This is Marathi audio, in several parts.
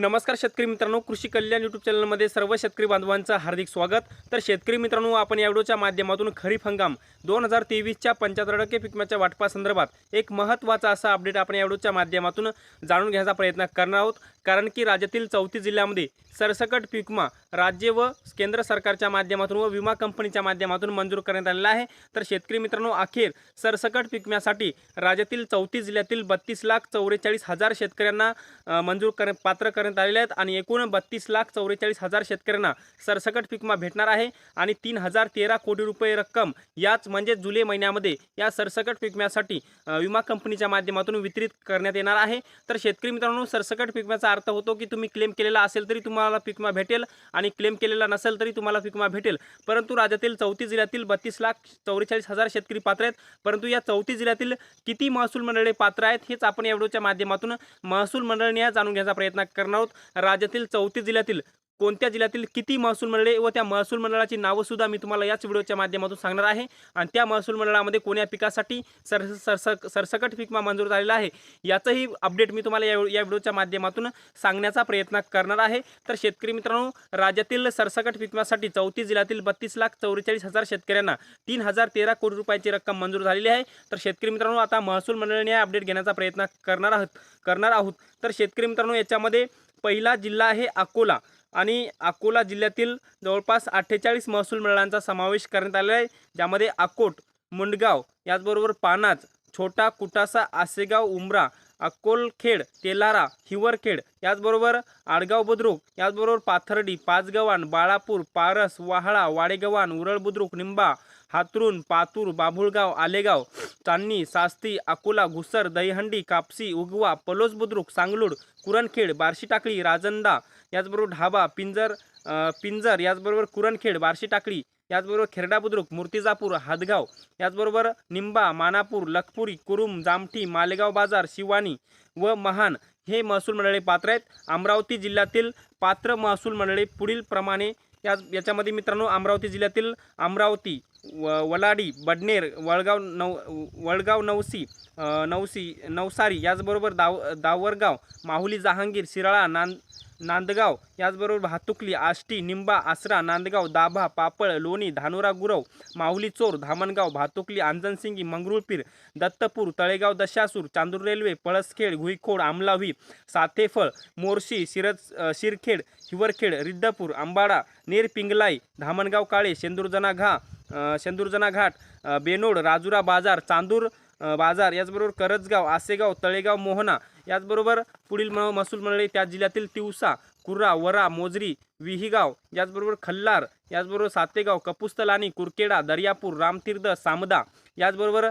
नमस्कार शेतकरी मित्रांनो कृषी कल्याण यूट्यूब चॅनलमध्ये सर्व शेतकरी बांधवांचं हार्दिक स्वागत. तर शेतकरी मित्रांनो आपण या व्हिडिओच्या माध्यमातून खरीप हंगाम दोन हजार तेवीसच्या पंच्याहत्तर टक्के पिकम्याच्या वाटपासंदर्भात एक महत्त्वाचा असा अपडेट आपण या व्हिडिओच्या माध्यमातून जाणून घ्यायचा प्रयत्न करणार आहोत. कारण की राज्यातील चौतीस जिल्ह्यामध्ये सरसकट पिकमा राज्य व केंद्र सरकारच्या माध्यमातून व विमा कंपनीच्या माध्यमातून मंजूर करण्यात आलेला आहे. तर शेतकरी मित्रांनो अखेर सरसकट पिकम्यासाठी राज्यातील चौतीस जिल्ह्यातील बत्तीस लाख चौवेचाळीस हजार शेतकऱ्यांना मंजूर कर पात्र करण्यात आलेले आहेत आणि एकूण बत्तीस लाख चौवेचाळीस हजार शेतकऱ्यांना सरसकट पिकमा भेटणार आहे आणि तीन हजार तेरा कोटी रुपये रक्कम याच म्हणजे जुलै महिन्यामध्ये या सरसकट पिकम्यासाठी विमा कंपनीच्या माध्यमातून वितरित करण्यात येणार आहे. तर शेतकरी मित्रांनो सरसकट पिकम्याचा अर्थ होतो की तुम्ही क्लेम केलेला असेल तरी तुम्हाला पिकमा भेटेल आणि क्लेम केलेला नसेल तरी तुम्हाला पिकमा भेटेल. परंतु राज्यातील चौतीस जिल्ह्यातील बत्तीस लाख चौवेचाळीस हजार शेतकरी पात्र आहेत. परंतु या चौतीस जिल्ह्यातील किती महसूल मंडळे पात्र आहेत हेच आपण या व्हिडिओच्या माध्यमातून महसूल मंडळने जाणून घ्यायचा प्रयत्न करणार आहोत. राज्यातील चौतीस जिल्ह्यातील कोणत्या जिल्ह्यातील किती महसूल मंडळे व त्या महसूल मंडळाची नावंसुद्धा मी तुम्हाला याच व्हिडिओच्या माध्यमातून सांगणार आहे. आणि त्या महसूल मंडळामध्ये कोण्या पिकासाठी सर सरसक सरसकट पिकमा मंजूर झालेला आहे याचंही अपडेट मी तुम्हाला या या व्हिडिओच्या माध्यमातून सांगण्याचा प्रयत्न करणार आहे. तर शेतकरी मित्रांनो राज्यातील सरसकट विकमासाठी चौतीस जिल्ह्यातील बत्तीस लाख चौवेचाळीस हजार शेतकऱ्यांना तीन हजार तेरा कोटी रुपयाची रक्कम मंजूर झालेली आहे. तर शेतकरी मित्रांनो आता महसूल मंडळाने अपडेट घेण्याचा प्रयत्न करणार आहोत करणार आहोत. तर शेतकरी मित्रांनो याच्यामध्ये पहिला जिल्हा आहे अकोला. आणि अकोला जिल्ह्यातील जवळपास अठ्ठेचाळीस महसूल मंडळांचा समावेश करण्यात आलेला आहे. ज्यामध्ये अकोट मुंडगाव याचबरोबर पानाच छोटा कुटासा आसेगाव उमरा अक्कोलखेड तेलारा हिवरखेड याचबरोबर आडगाव बुद्रुक याचबरोबर पाथर्डी पाचगव्हाण बाळापूर पारस वाहळा वाडेगव्हाण उरळ बुद्रुक निंबा हातरून पातूर बाभुळगाव आलेगाव चांदणी सास्ती अकोला घुसर दहीहंडी कापसी उगवा पलोस बुद्रुक सांगलूड कुरणखेड बार्शी टाकळी राजंदा याचबरोबर ढाबा पिंजर पिंजर याचबरोबर कुरणखेड बार्शी टाकळी याचबरोबर खेरडा बुद्रुक मूर्तिजापूर हादगाव याचबरोबर निंबा मानापूर लखपुरी कुरुम जामठी मालेगाव बाजार शिवानी व महान हे महसूल मंडळे पात्र आहेत. अमरावती जिल्ह्यातील पात्र महसूल मंडळे पुढील प्रमाणे या याच्यामध्ये मित्रांनो अमरावती जिल्ह्यातील अमरावती व वलाडी बडनेर वळगाव नव वळगाव नवसी नवसी नवसारी याचबरोबर दाव दावरगाव माहुली जहांगीर शिराळा नांद नांदगाव याचबरोबर भातुकली आष्टी निंबा आसरा नांदगाव दाभा पापळ लोणी धानोरा गुरव माहुली चोर धामणगाव भातुकली आंजनसिंगी मंगरुळपीर दत्तपूर तळेगाव दशासूर चांदूर रेल्वे पळसखेड घुईखोड आमलावी सातेफळ मोर्शी शिरज शिरखेड हिवरखेड रिद्धपूर आंबाडा नेरपिंगलाई धामणगाव काळे शेंदूरजना घा शेंदूरजना घाट बेनोड राजुरा बाजार चांदूर बाजार याचबरोबर करजगाव आसेगाव तळेगाव मोहना याचबरोबर पुढील म महसूल मंडळी त्या जिल्ह्यातील तिवसा कुर्रा वरा मोजरी विहिगाव याचबरोबर खल्लार याचबरोबर सातेगाव कपुस्तलानी कुरकेडा दर्यापूर रामतीर्थ सामदा याचबरोबर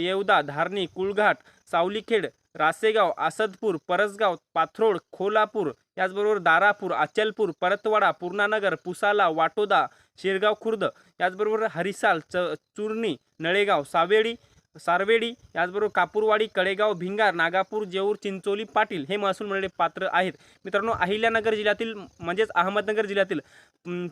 येवदा धारणी कुळघाट सावलीखेड रासेगाव आसदपूर परसगाव पाथरोड खोलापूर याचबरोबर दारापूर अचलपूर परतवाडा पूर्णानगर पुसाला वाटोदा शिरगाव खुर्द. याचबरोबर हरिसाल च चुर्णी नळेगाव सावेडी सारवेडी याचबरोबर कापूरवाडी कडेगाव भिंगार नागापूर जेऊर चिंचोली पाटील हे महसूल मंडळे पात्र आहेत. मित्रांनो अहिल्यानगर जिल्ह्यातील म्हणजेच अहमदनगर जिल्ह्यातील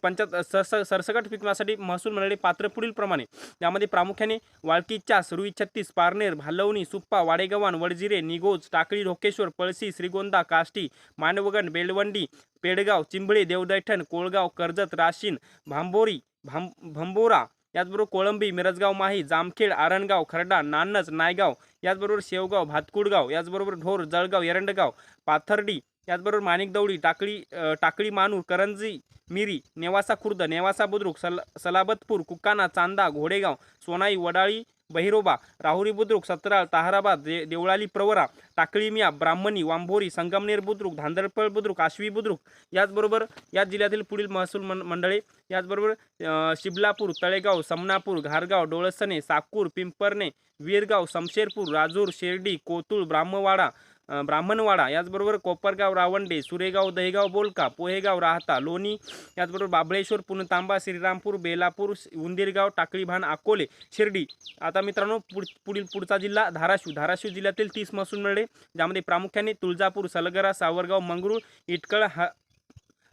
पंचायत सरस सरसकट पिकण्यासाठी महसूल मंडळे पात्र पुढील प्रमाणे यामध्ये प्रामुख्याने वाळकी चास रुई छत्तीस पारनेर भालवणी सुप्पा वाडेगव्हाण वडजिरे निगोज टाकळी ढोकेश्वर पळसी श्रीगोंदा काष्टी मांडवगण बेलवंडी पेडगाव चिंबळे देवदैठण कोळगाव कर्जत राशीन भांबोरी भां भंबोरा याचबरोबर कोळंबी मिरजगाव माही जामखेड आरणगाव खरडा नान्नज नायगाव याचबरोबर शेवगाव भातकुडगाव याचबरोबर ढोर जळगाव एरंडगाव पाथर्डी याचबरोबर माणिकदौडी टाकळी टाकळी मानूर करंजी मिरी नेवासा खुर्द नेवासा बुद्रुक सल सलाबतपूर कुकाना चांदा घोडेगाव सोनाई वडाळी बहिरोबा राहुरी बुद्रुक सतराळ ताहराबाद दे देवळाली प्रवरा टाकळीमिया ब्राह्मणी वांभोरी संगमनेर बुद्रुक धांदरपळ बुद्रुक आश्वी बुद्रुक याचबरोबर या जिल्ह्यातील पुढील महसूल मं मंडळे याचबरोबर शिबलापूर तळेगाव समनापूर घारगाव डोळसने साकूर पिंपरणे वीरगाव समशेरपूर राजूर शिर्डी कोतुळ ब्राह्मवाडा ब्राह्मणवाडा याचबरोबर कोपरगाव रावंडे सुरेगाव दहेगाव बोलका पोहेगाव राहता लोणी याचबरोबर बाबळेश्वर पुणतांबा श्रीरामपूर बेलापूर उंदीरगाव टाकळीभान अकोले शिर्डी. आता मित्रांनो पुढ पुढील पुढचा जिल्हा धाराशिव. धाराशिव जिल्ह्यातील तीस महसूल मिळले ज्यामध्ये प्रामुख्याने तुळजापूर सलगरा सावरगाव मंगरूळ इटकळ ह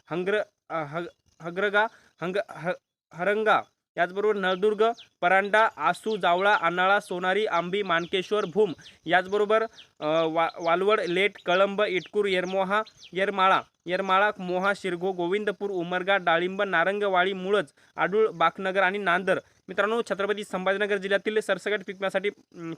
हंग्र हग हग्रगा हंग ह हरंगा याचबरोबर नळदुर्ग परांडा आसू जावळा आनाळा सोनारी आंबी मानकेश्वर भूम याचबरोबर वा वालवड लेट कळंब इटकूर येरमोहा येरमाळा येरमाळा मोहा शिरगो गोविंदपूर उमरगा डाळिंब नारंगवाळी मुळज आडूळ बाकनगर आणि नांदर. मित्रांनो छत्रपती संभाजीनगर जिल्ह्यातील सरसकट पिकण्यासाठी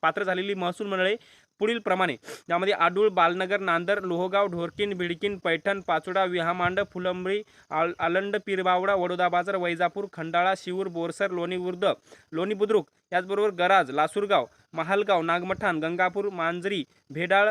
पात्र झालेली महसूल मंडळे पुढील प्रमाणे ज्यामध्ये आडूळ बालनगर नांदर लोहगाव ढोरकीन भिडकीन पैठण पाचोडा विहामांड फुलंब्री आल आलंड पिरबावडा वडोदा बाजार वैजापूर खंडाळा शिवूर बोरसर लोणी उर्द लोणी बुद्रुक याचबरोबर गराज लासूरगाव महालगाव नागमठाण गंगापूर मांजरी भेडाळ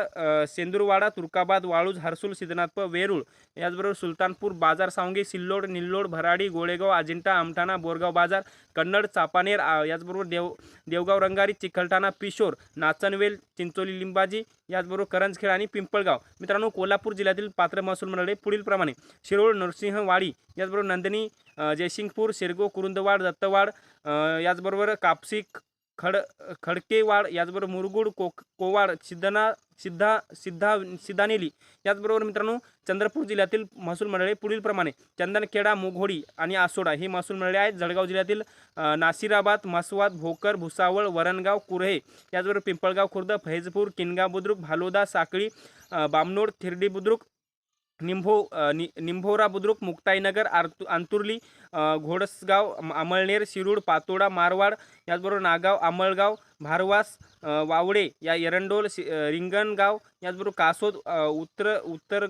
सेंदूरवाडा तुर्काबाद वाळूज हर्सुल सिद्धनाथप वेरूळ. याचबरोबर सुलतानपूर बाजार सावंगी सिल्लोड निल्लोड भराडी गोळेगाव अजिंठा आमठाणा बोरगाव बाजार कन्नड चापानेर याचबरोबर देव देवगाव रंगारी चिखलठाणा पिशोर नाचनवेल चिंचोली लिंबाजी याचबरोबर करंजखेड आणि पिंपळगाव. मित्रांनो कोल्हापूर जिल्ह्यातील पात्र महसूल मंडळे पुढील प्रमाणे शिरोळ नरसिंहवाडी याचबरोबर नंदिनी जयसिंगपूर शिरगो कुरुंदवाड दत्तवाड याचबरोबर कापसी खड खडकेवाड याचबरोबर मुरगुड को कोवाड सिद्धना सिद्धा सिद्धा सिद्धानेली याचबरोबर मित्रांनो चंद्रपूर जिल्ह्यातील महसूल मंडळे पुढीलप्रमाणे चंदनखेडा मुघोडी आणि आसोडा ही महसूल मंडळे आहेत. जळगाव जिल्ह्यातील नासिराबाद मसवाद भोकर भुसावळ वरणगाव कुरहे याचबरोबर पिंपळगाव खुर्द फैजपूर किनगाव बुद्रुक भालोदा साकळी बामनोड थिरडी बुद्रुक निंभो नि निंभोरा बुद्रुक मुक्ताईनगर आरतु अंतुर्ली घोडसगाव अमळनेर शिरूड पातोडा मारवाड याचबरोबर नागाव आमळगाव भारवास वावडे या एरंडोल शि रिंगणगाव याचबरोबर कासोद उत्तर उत्तर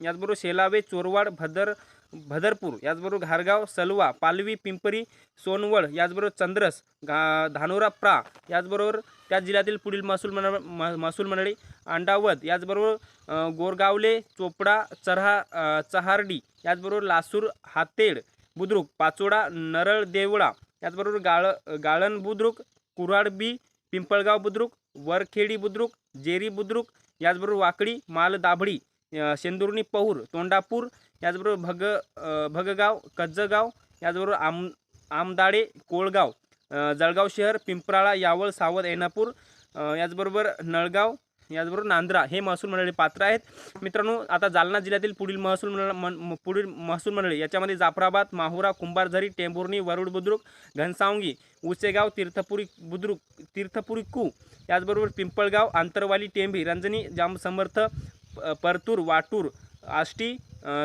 याचबरोबर शेलावे चोरवाड भदर भदरपूर याचबरोबर घारगाव सलवा पालवी पिंपरी सोनवड याचबरोबर चंद्रस गा धानोरा प्रा याचबरोबर त्याच जिल्ह्यातील पुढील महसूल मंडळ म- महसूल मंडळी अंडावत याचबरोबर गोरगावले चोपडा चरहा चहारडी याचबरोबर लासूर हातेड बुद्रुक पाचोडा नरळ देवळा याचबरोबर गाळ गाळण बुद्रुक कुराडबी पिंपळगाव बुद्रुक वरखेडी बुद्रुक जेरी बुद्रुक याचबरोबर वाकडी मालदाभडी शेंदुर्णी पहूर तोंडापूर याचबरोबर भग भगगाव कज्जगाव याचबरोबर आम आमदाडे कोळगाव जळगाव शहर पिंपराळा यावळ सावध ऐनापूर याचबरोबर नळगाव याचबरोबर नांद्रा हे महसूल मंडळी पात्र आहेत. मित्रांनो आता जालना जिल्ह्यातील पुढील महसूल मंडळ मन- म- पुढील महसूल मंडळी याच्यामध्ये जाफराबाद माहुरा कुंभारझरी टेंभुर्णी वरुड बुद्रुक घनसावंगी उचेगाव तीर्थपुरी बुद्रुक तीर्थपुरी कू याचबरोबर पिंपळगाव आंतरवाली टेंभी रंजनी जामसमर्थ परतूर वाटूर आष्टी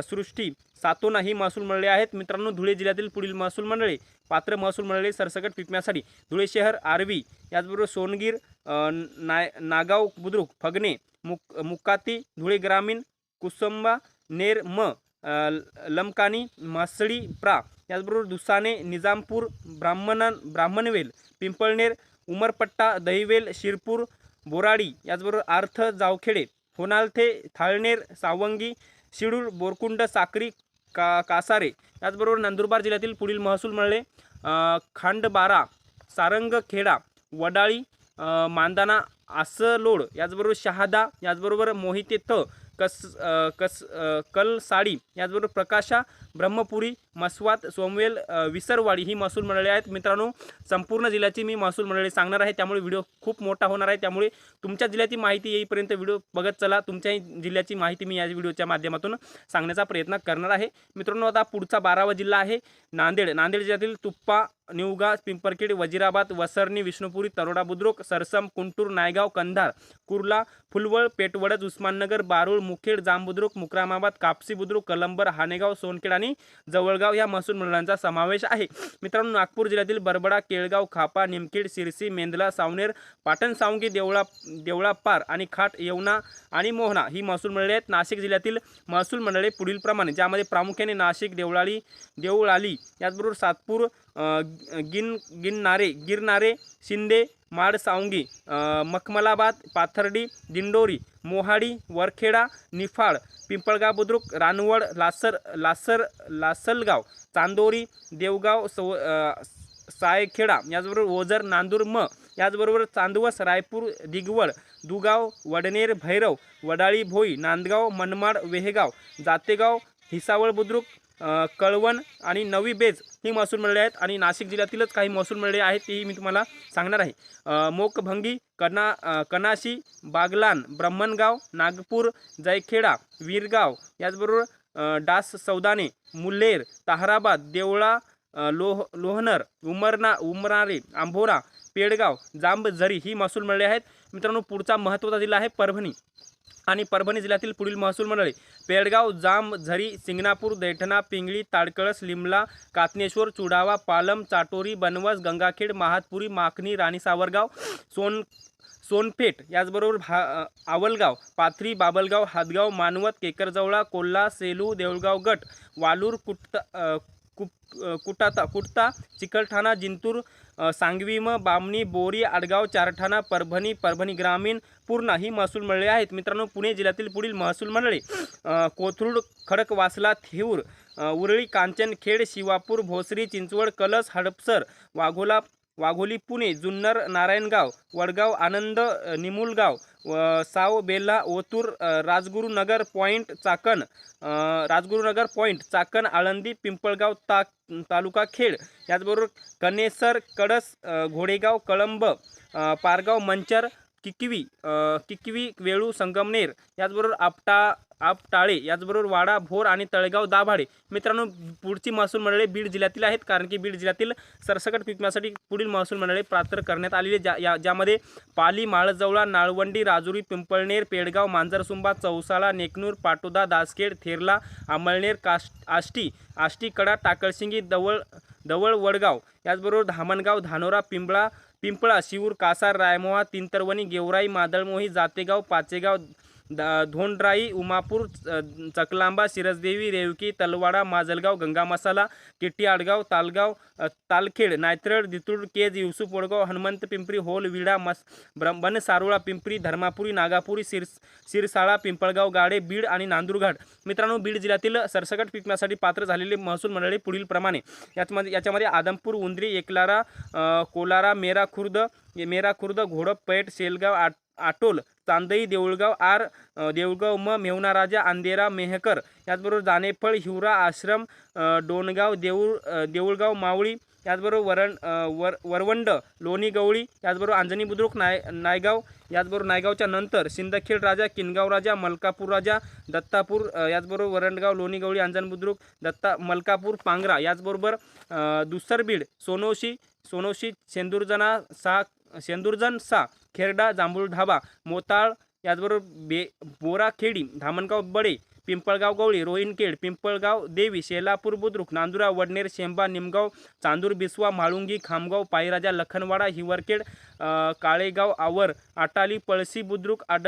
सृष्टी सातोना ही महसूल मंडळे आहेत. मित्रांनो धुळे जिल्ह्यातील पुढील महसूल मंडळे पात्र महसूल मंडळे सरसकट पिकण्यासाठी धुळे शहर आर्वी याचबरोबर सोनगीर नाय नागाव बुद्रुक फगणे मुक मुक्काती धुळे ग्रामीण कुसुंबा नेर म लमकानी मासळी प्रा याचबरोबर दुसाने निजामपूर ब्राह्मण ब्राह्मणवेल पिंपळनेर उमरपट्टा दहिवेल शिरपूर बोराडी याचबरोबर आर्थ जावखेडे होनालथे थाळनेर सावंगी शिडूर बोरकुंड साक्री का कासारे. याचबरोबर नंदुरबार जिल्ह्यातील पुढील महसूल मंडळे खांडबारा सारंगखेडा वडाळी मांदाना आसलोड याचबरोबर शहादा याचबरोबर मोहिते त कस कस कलसाडी याचबरोबर प्रकाशा ब्रह्मपुरी मस्वात सोमवेल विसरवाडी ही महसूल मंडळे आहेत. मित्रांनो संपूर्ण जिल्ह्याची मी महसूल मंडळी सांगणार आहे. त्यामुळे व्हिडिओ खूप मोठा होणार आहे. त्यामुळे तुमच्या जिल्ह्याची माहिती येईपर्यंत व्हिडिओ बघत चला. तुमच्याही जिल्ह्याची माहिती मी या व्हिडिओच्या माध्यमातून सांगण्याचा प्रयत्न करणार आहे. मित्रांनो आता पुढचा बारावा जिल्हा आहे नांदेड. नांदेड जिल्ह्यातील तुप्पा निवगा पिंपरखेड वजिराबाद वसरणी विष्णुपुरी तरोडा बुद्रुक सरसम कुंटूर नायगाव कंधार कुर्ला फुलवळ पेटवडज उस्माननगर बारूळ मुखेड जांबुद्रुक मुक्रामाबाद कापसी बुद्रुक कलंबर हानेगाव सोनखेड आणि जवळगाव या महसूल मंडळांचा समावेश आहे. मित्रांनो नागपूर जिल्ह्यातील बरबडा केळगाव खापा निमखेड सिरसी मेंदला सावनेर पाटण सावंगी देवळा देवळापार आणि खाट येवना आणि मोहना ही महसूल मंडळे आहेत. नाशिक जिल्ह्यातील महसूल मंडळे पुढील प्रमाणे ज्यामध्ये प्रामुख्याने नाशिक देवळाली देवळाली याचबरोबर सातपूर गिन गिननारे गिरनारे शिंदे माड सावंगी मखमलाबाद पाथर्डी दिंडोरी मोहाडी वरखेडा निफाड पिंपळगाव बुद्रुक रानवड लासर लासर लासलगाव चांदोरी देवगाव सव सायखेडा याचबरोबर ओझर नांदूर म याचबरोबर चांदवस रायपूर दिगवळ दुगाव वडनेर भैरव वडाळी भोई नांदगाव मनमाड वेहेगाव जातेगाव हिसावळ बुद्रुक कळवण आणि नवी बेज ही महसूल मंडळे आहेत आणि नाशिक जिल्ह्यातीलच काही महसूल मंडळे आहेत तेही मी तुम्हाला सांगणार आहे. मोकभंगी कना कनाशी बागलान ब्रह्मणगाव नागपूर जयखेडा वीरगाव याचबरोबर डास सौदाने मुल्हेर ताहराबाद देवळा लोह लोहनर उमरना उमरारे आंभोरा पेडगाव जांबझरी ही महसूल मंडळे आहेत. मित्रांनो पुढचा महत्त्वाचा जिल्हा आहे परभणी. आणि परभणी जिल्ह्यातील पुढील महसूल मंडळे पेडगाव जाम झरी सिंगणापूर दैठणा पिंगळी ताडकळस लिमला कातनेश्वर चुडावा पालम चाटोरी बनवस गंगाखेड महातपुरी माखणी राणी सावरगाव सोन सोनपेठ याचबरोबर भा आवलगाव पाथरी बाबलगाव हादगाव मानवत केकरजवळा कोल्हा सेलू देऊळगाव गट वालूर कुट कुप कुटाता कुटता चिकलठाणा जिंतूर सांगवीम बामणी बोरी आडगाव चारठाणा परभणी परभणी ग्रामीण पूर्णा ही महसूल मंडळे आहेत. मित्रांनो पुणे जिल्ह्यातील पुढील महसूल मंडळे कोथरूड खडकवासला थेऊर उरळी कांचनखेड शिवापूर भोसरी चिंचवड कलस हडपसर वाघोला वाघोली पुणे जुन्नर नारायणगाव वडगाव आनंद निमुलगाव व साव बेल्ला ओतूर राजगुरुनगर पॉईंट चाकण राजगुरुनगर पॉईंट चाकण आळंदी पिंपळगाव ता तालुका खेड. याचबरोबर कनेसर कडस घोडेगाव कळंब पारगाव मंचर किकवी किकवी वेळू संगमनेर. याचबरोबर आपटा आपटाळे याचबरोबर वाडा भोर आणि तळेगाव दाभाडे. मित्रांनो पुढची महसूल मंडळे बीड जिल्ह्यातील आहेत कारण की बीड जिल्ह्यातील सरसकट पिकण्यासाठी पुढील महसूल मंडळे प्रात्र करण्यात आलेली ज्या या ज्यामध्ये पाली माळजवळा नाळवंडी राजुरी पिंपळनेर पेडगाव मांजरसुंबा चौसाळा नेकनूर पाटोदा दासखेड थेरला आमळनेर काश आष्टी आष्टी कडा टाकळशिंगी दवळ दवळ वडगाव. याचबरोबर धामणगाव धानोरा पिंपळा पिंपळा शिवूर कासार रायमोहा तिंतरवणी गेवराई मादळमोही जातेगाव पाचेगाव दा धोंडराई उमापूर चकलांबा सिरसदेवी रेवकी तलवाडा माजलगाव गंगा मसाला किट्टी आडगाव तालगाव तालखेड नायत्रड दितुड केज युसुफ वडगाव हनुमंत पिंपरी होल विडा मस ब्रह्मण सारोळा पिंपरी धर्मापुरी नागापुरी सिर सिरसाळा पिंपळगाव गाडे बीड आणि नांदूरघाट. मित्रांनो बीड जिल्ह्यातील सरसकट पिकण्यासाठी पात्र झालेले महसूल मंडळी पुढील प्रमाणे. याचमध्ये याच्यामध्ये आदमपूर उंद्री एकलारा कोलारा मेरा खुर्द मेरा खुर्द घोडप पैठ शेलगाव आट आटोल चांदई देऊळगाव आर देऊळगाव म मेवना राजा अंधेरा मेहकर. याचबरोबर जानेफळ हिवरा आश्रम डोणगाव देऊळ देऊळगाव मावळी. याचबरोबर वरण वर वरवंड लोणी गवळी. याचबरोबर अंजनी बुद्रुक नाय नायगाव. याचबरोबर नायगावच्या नंतर सिंदखेड राजा किनगाव राजा मलकापूर राजा दत्तापूर याचबरोबर वरणगाव लोणी गवळी अंजन बुद्रुक दत्ता मलकापूर पांगरा. याचबरोबर दुसरबीड सोनोशी सोनोशी सेंदुरजना सा सेंदुरजन सा. खेरडा जांभूळ धाबा मोताळ याचबरोबर बे बोराखेडी धामणगाव बडे पिंपळगाव गवळी रोहिणखेड पिंपळगाव देवी शेलापूर बुद्रुक नांदुरा वडनेर शेंबा निमगाव चांदूर बिस्वा माळुंगी खामगाव पायराजा लखनवाडा हिवरखेड काळेगाव आवर आटाली पळसी बुद्रुक आड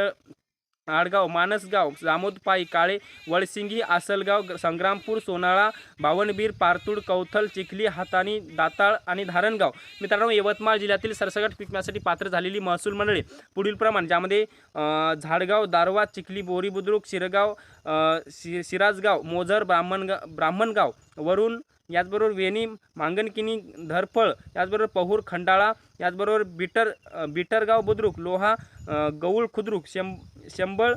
आडगाव मानसगाव जामोदपाई काळे वळसिंगी आसलगाव संग्रामपूर सोनाळा बावनबीर पारतूड कौथल चिखली हातानी दाताळ आणि धारणगाव. मित्रांनो यवतमाळ जिल्ह्यातील सरसगट पिकण्यासाठी पात्र झालेली महसूल मंडळे पुढील प्रमाण ज्यामध्ये झाडगाव दारवा चिखली बोरी बुद्रुक शिरगाव शि सिराजगाव मोझर ब्राह्मणगाव ब्राह्मणगाव वरुण याचबरोबर वेणी मांगणकिनी धरफळ याचबरोबर पहूर खंडाळा याचबरोबर बिटर बिटरगाव बुद्रुक लोहा गौळ खुद्रुक शें शंबळ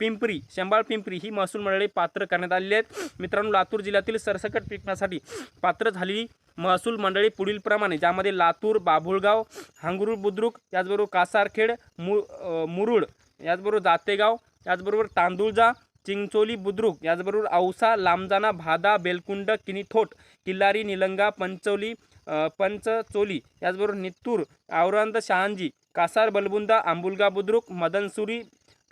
पिंपरी शंबाळ पिंपरी ही महसूल मंडळी पात्र करण्यात आलेली आहेत. मित्रांनो लातूर जिल्ह्यातील सरसकट पिकण्यासाठी पात्र झालेली महसूल मंडळी पुढील प्रमाणे ज्यामध्ये लातूर बाभुळगाव हांगरूळ बुद्रुक याचबरोबर कासारखेड मु मुरुड याचबरोबर जातेगाव याचबरोबर तांदूळजा चिंचोली बुद्रुक याचबरोबर औसा लांबजाना भादा बेलकुंड किनीथोट किल्लारी निलंगा पंचोली पंचचोली याचबरोबर नित्तूर औरंद शहांजी कासार बलबुंदा आंबुलगा बुद्रुक मदनसुरी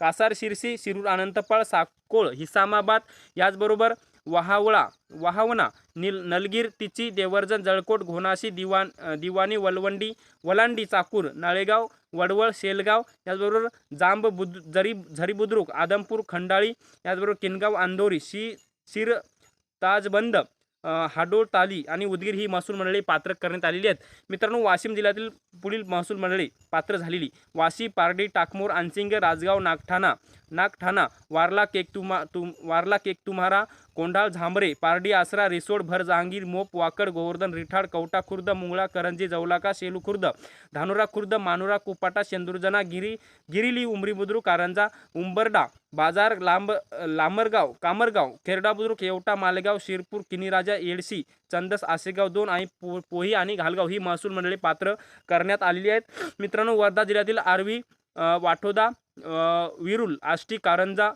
कासार शिरसी शिरूर अनंतपाळ साकोळ हिसामाबाद याचबरोबर वहावळा वाहवना निल नलगीर तिची देवर्जन जळकोट घोनाशी दिवाण दिवाणी वलवंडी वलांडी चाकूर नाळेगाव वडवळ शेलगाव याचबरोबर जांब बुद जरी झरी बुद्रुक आदमपूर खंडाळी याचबरोबर किनगाव आंदोरी शी शिर ताजबंद हाडोळ ताली आणि उदगीर ही महसूल मंडळी पात्र करण्यात आलेली आहेत. मित्रांनो वाशिम जिल्ह्यातील पुढील महसूल मंडळी पात्र झालेली वाशी पारडी टाकमोर आणसिंग राजगाव नागठाणा नागठाणा वारला केक तुमा तुम वारला केक तुम्हारा कोंढाळ झांबरे पारडी आसरा रिसोड भर जहांगीर मोप वाकड गोवर्धन रिठाड कवटा खुर्द मुंगळा करंजी जवलाका शेलू खुर्द धानोरा खुर्द मानुरा कुपाटा शेंदुरजना गिरी गिरिली उमरी बुद्रुक कारंजा उंबरडा बाजार लांब लांबरगाव कामरगाव खेरडा बुद्रुक येवटा मालेगाव शिरपूर किनीराजा येडशी चंदस आसेगाव दोन आणि पो पोही आणि घालगाव ही महसूल मंडळी पात्र करण्यात आलेली आहेत. मित्रांनो वर्धा जिल्ह्यातील आर्वी वाठोदा विरुल आष्टी कारंजा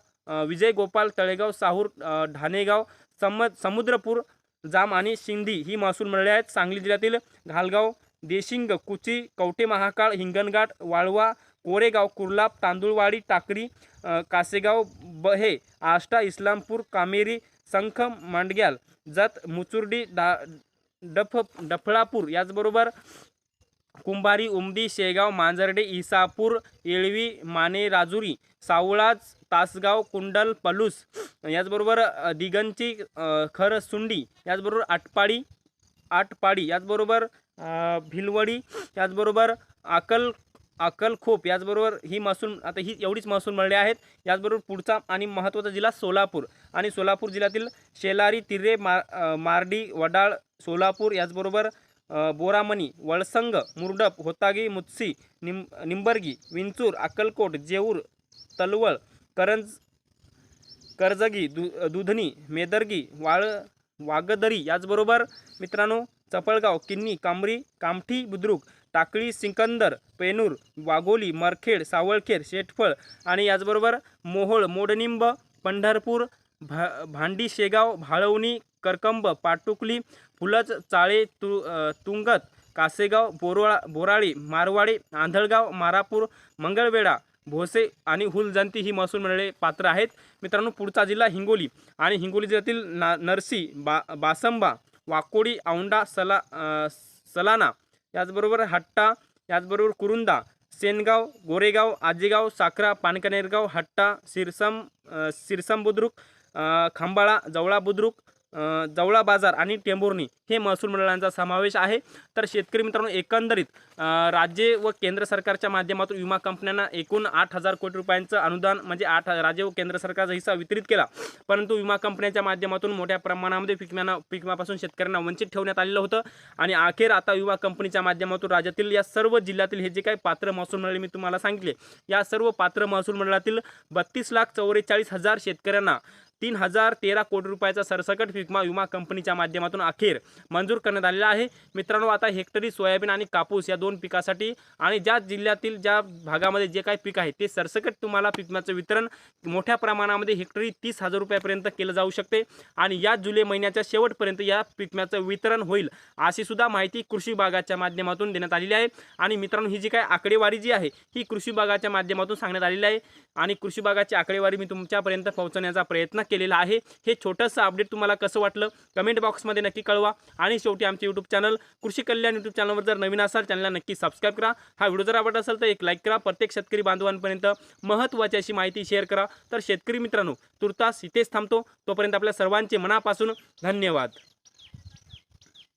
विजय गोपाल तळेगाव साहूर ढाणेगाव सम समुद्रपूर जाम आणि शिंदी ही महसूल मंडळे आहेत. सांगली जिल्ह्यातील घालगाव देशिंग कुची कवटे महाकाळ हिंगणघाट वाळवा कोरेगाव कुर्लाप तांदूळवाडी टाकरी कासेगाव बहे आष्टा इस्लामपूर कामेरी संख मांडग्याल जत मुचुर्डी डा डफ डफळापूर याचबरोबर कुंभारी उमदी शेगाव मांजर्डे इसापूर येळवी माने राजुरी सावळाज तासगाव कुंडल पलूस याचबरोबर दिगंची खर खरसुंडी याचबरोबर आटपाडी आटपाडी याचबरोबर भिलवडी याचबरोबर अकल अक्कलखोप याचबरोबर ही महसूल आता ही एवढीच महसूल मिळले आहेत. याचबरोबर पुढचा आणि महत्त्वाचा जिल्हा सोलापूर आणि सोलापूर जिल्ह्यातील शेलारी तिर्रे मा मार्डी वडाळ सोलापूर याचबरोबर बोरामणी वळसंग मुरडप होतागी मुत्सी निम निंबर्गी विंचूर अक्कलकोट जेऊर तलवळ करंज करजगी दु दुधनी मेदर्गी वाळ वागदरी याचबरोबर मित्रांनो चपळगाव किन्नी कांबरी कामठी बुद्रुक टाकळी सिकंदर पेनूर वाघोली मरखेड सावळखेड शेटफळ आणि याचबरोबर मोहोळ मोडनिंब पंढरपूर भा भांडी शेगाव भाळवणी करकंब पाटुकली फुलज चाळे तु तुंगत कासेगाव बोरोळा बोराळी मारवाडी आंधळगाव मारापूर मंगळवेढा भोसे आणि हुलजंती ही महसूल मंडळे पात्र आहेत. मित्रांनो पुढचा जिल्हा हिंगोली आणि हिंगोली जिल्ह्यातील ना नरसी बा बासंबा वाकोडी औंडा सला आ, सलाना याचबरोबर हट्टा याचबरोबर कुरुंदा सेनगाव गोरेगाव आजेगाव साखरा पानकनेरगाव हट्टा सिरसम सिरसम बुद्रुक खांबाळा खंबाळा जवळा बुद्रुक जवळा बाजार आणि टेंभुर्णी हे महसूल मंडळांचा समावेश आहे. तर शेतकरी मित्रांनो एकंदरीत राज्य व केंद्र सरकारच्या माध्यमातून विमा कंपन्यांना एकूण आठ हजार कोटी रुपयांचं अनुदान म्हणजे आठ राज्य व केंद्र सरकारचा हिस्सा वितरित केला. परंतु विमा कंपन्यांच्या माध्यमातून मोठ्या प्रमाणामध्ये पिकम्यांना पिकम्यापासून शेतकऱ्यांना वंचित ठेवण्यात आलेलं होतं. आणि अखेर आता विमा कंपनीच्या माध्यमातून राज्यातील या सर्व जिल्ह्यातील हे जे काही पात्र महसूल मंडळे मी तुम्हाला सांगितले या सर्व पात्र महसूल मंडळातील बत्तीस लाख चौवेचाळीस हजार शेतकऱ्यांना तीन हजार तेरा कोटी रुपयाचा सरसकट विमा विमा कंपनीच्या माध्यमातून अखेर मंजूर करण्यात आलेला आहे. मित्रांनो आता हेक्टरी सोयाबीन आणि कापूस या दोन पिकासाठी आणि ज्या जिल्ह्यातील ज्या भागामध्ये जे काही पीक आहे ते सरसकट तुम्हाला पिकम्याचं वितरण मोठ्या प्रमाणामध्ये हेक्टरी तीस हजार रुपयापर्यंत केलं जाऊ शकते आणि या जुलै महिन्याच्या शेवटपर्यंत या पिकम्याचं वितरण होईल अशी सुद्धा माहिती कृषी विभागाच्या माध्यमातून देण्यात आलेली आहे. आणि मित्रांनो ही जी काय आकडेवारी जी आहे ही कृषी विभागाच्या माध्यमातून सांगण्यात आलेली आहे. आणि कृषी विभागाची आकडेवारी मी तुमच्यापर्यंत पोहोचवण्याचा प्रयत्न केलेला आहे. हे छोटंसं अपडेट तुम्हाला कसं वाटलं? कमेंट बॉक्समध्ये नक्की कळवा. आणि शेवटी आमचे यूट्यूब चॅनल कृषी कल्याण यूट्यूब चॅनलवर जर नवीन असाल चॅनलला नक्की सबस्क्राईब करा. हा व्हिडिओ जर आवडत असेल तर एक लाईक करा. प्रत्येक शेतकरी बांधवांपर्यंत महत्त्वाची अशी माहिती शेअर करा. तर शेतकरी मित्रांनो तुर्तास इथेच थांबतो. तोपर्यंत आपल्या सर्वांचे मनापासून धन्यवाद.